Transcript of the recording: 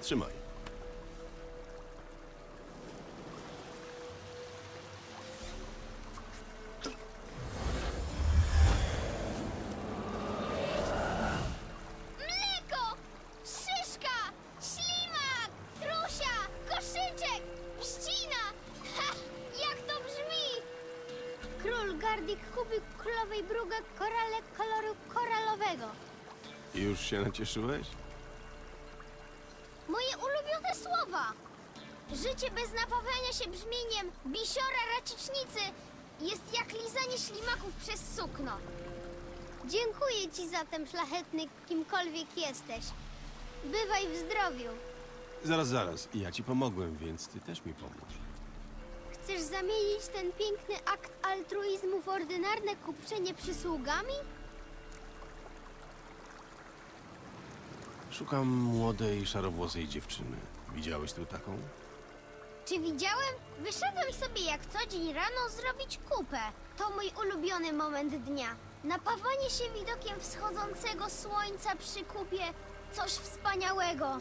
Trzymaj. Mleko! Szyszka! Ślimak! Trusia! Koszyczek! Pścina! Ha! Jak to brzmi? Król Gardik kupił królowej brugę korale koloru koralowego. Już się nacieszyłeś? Ulubione słowa! Życie bez napawania się brzmieniem bisiora racicznicy jest jak lizanie ślimaków przez sukno. Dziękuję ci zatem, szlachetny, kimkolwiek jesteś. Bywaj w zdrowiu. Zaraz, zaraz. Ja ci pomogłem, więc ty też mi pomóż. Chcesz zamienić ten piękny akt altruizmu w ordynarne kupczenie przysługami? Szukam młodej, szarowłosej dziewczyny. Widziałeś tu taką? Czy widziałem? Wyszedłem sobie jak co dzień rano zrobić kupę. To mój ulubiony moment dnia. Napawanie się widokiem wschodzącego słońca przy kupie. Coś wspaniałego.